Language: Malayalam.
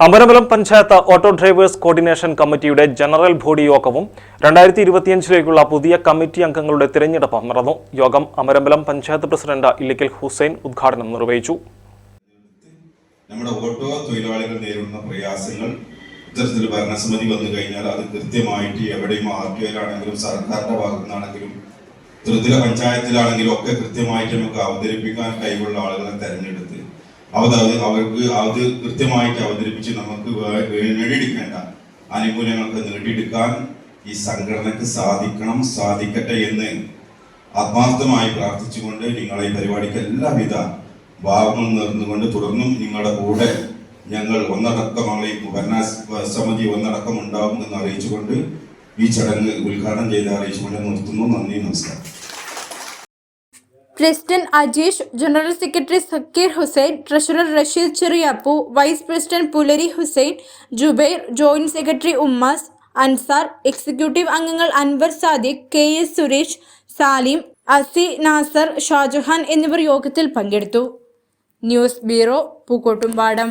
Amarambalam panchayat auto drivers coordination കമ്മിറ്റിയുടെ ജനറൽ ബോഡി യോഗവും രണ്ടായിരത്തി ഇരുപത്തിയഞ്ചിലേക്കുള്ള പുതിയ കമ്മിറ്റി അംഗങ്ങളുടെ തിരഞ്ഞെടുപ്പും നടന്നു. യോഗം അമരമ്പലം പഞ്ചായത്ത് പ്രസിഡന്റ് ഇല്ലിക്കൽ ഹുസൈൻ ഉദ്ഘാടനം നിർവഹിച്ചു. നമ്മുടെ ഓട്ടോ തൊഴിലാളികൾ നേരിടുന്ന പ്രയാസങ്ങൾ ഇത്തരത്തിൽ ഭരണസമിതി വന്നു കഴിഞ്ഞാൽ അത് കൃത്യമായിട്ട് എവിടെയും ആർ ടി ഒയിലാണെങ്കിലും സർക്കാരിന്റെ ഭാഗത്തു നിന്നാണെങ്കിലും ത്രിതല പഞ്ചായത്തിലാണെങ്കിലും ഒക്കെ കൃത്യമായിട്ട് നമുക്ക് അവതരിപ്പിക്കാൻ കഴിവുള്ള ആളുകളെ തെരഞ്ഞെടുത്ത് അത് അവർക്ക് അത് കൃത്യമായിട്ട് അവതരിപ്പിച്ച് നമുക്ക് നേടിയെടുക്കേണ്ട ആനുകൂല്യങ്ങൾക്ക് നേടിയെടുക്കാൻ ഈ സംഘടനക്ക് സാധിക്കണം സാധിക്കട്ടെ എന്ന് ആത്മാർത്ഥമായി പ്രാർത്ഥിച്ചുകൊണ്ട് നിങ്ങളെ ഈ പരിപാടിക്ക് എല്ലാവിധ ഭാവങ്ങളും നേർന്നുകൊണ്ട് തുടർന്നും നിങ്ങളുടെ കൂടെ ഞങ്ങൾ ഒന്നടക്കമായി ഭരണ സമിതി ഒന്നടക്കം ഉണ്ടാവും എന്ന് അറിയിച്ചുകൊണ്ട് ഈ ചടങ്ങ് ഉദ്ഘാടനം ചെയ്ത് അറിയിച്ചുകൊണ്ട് നിർത്തുന്നു. നന്ദി നമസ്കാരം. President Ajeesh general secretary Zakir Hussain treasurer Rasheed Cheriyappu vice president Pulari Hussain Jubair joint secretary Ummas Ansar executive അംഗങ്ങൾ അൻവർ സാദിഖ് കെ എസ് സുരേഷ് സാലിം അസി നാസർ ഷാജഹാൻ എന്നിവർ യോഗത്തിൽ പങ്കെടുത്തു. News bureau Pookkottumpadam.